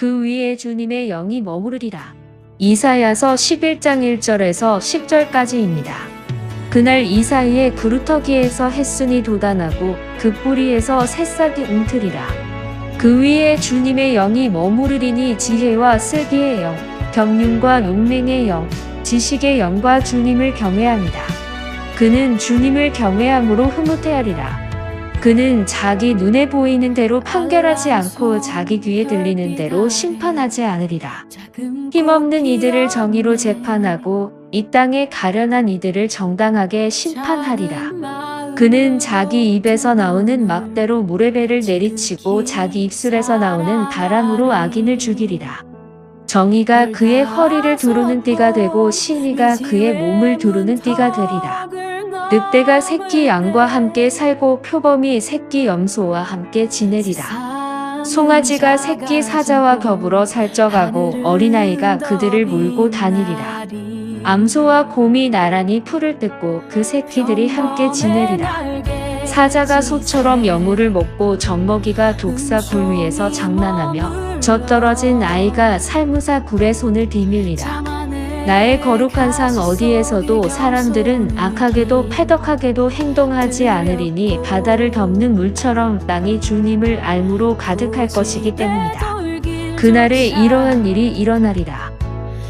그 위에 주님의 영이 머무르리라. 이사야서 11장 1절에서 10절까지입니다. 그날 이 사이의 그루터기에서 햇순이 돋아나고 그 뿌리에서 새싹이 움트리라. 그 위에 주님의 영이 머무르리니 지혜와 슬기의 영, 경륜과 용맹의 영, 지식의 영과 주님을 경외합니다. 그는 주님을 경외함으로 흐뭇해하리라. 그는 자기 눈에 보이는 대로 판결하지 않고 자기 귀에 들리는 대로 심판하지 않으리라. 힘없는 이들을 정의로 재판하고 이 땅에 가련한 이들을 정당하게 심판하리라. 그는 자기 입에서 나오는 막대로 물의 배를 내리치고 자기 입술에서 나오는 바람으로 악인을 죽이리라. 정의가 그의 허리를 두르는 띠가 되고 신의가 그의 몸을 두르는 띠가 되리라. 늑대가 새끼 양과 함께 살고 표범이 새끼 염소와 함께 지내리라. 송아지가 새끼 사자와 더불어 살쪄가고 어린아이가 그들을 물고 다니리라. 암소와 곰이 나란히 풀을 뜯고 그 새끼들이 함께 지내리라. 사자가 소처럼 여물을 먹고 젖먹이가 독사 굴 위에서 장난하며 젖떨어진 아이가 살무사 굴에 손을 디밀리라. 나의 거룩한 상 어디에서도 사람들은 악하게도 패덕하게도 행동하지 않으리니 바다를 덮는 물처럼 땅이 주님을 알무로 가득할 것이기 때문이다. 그날에 이러한 일이 일어나리라.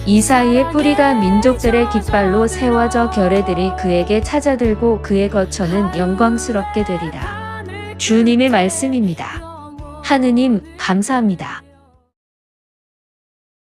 이 사이의 뿌리가 민족들의 깃발로 세워져 결애들이 그에게 찾아들고 그의 거처는 영광스럽게 되리라. 주님의 말씀입니다. 하느님 감사합니다.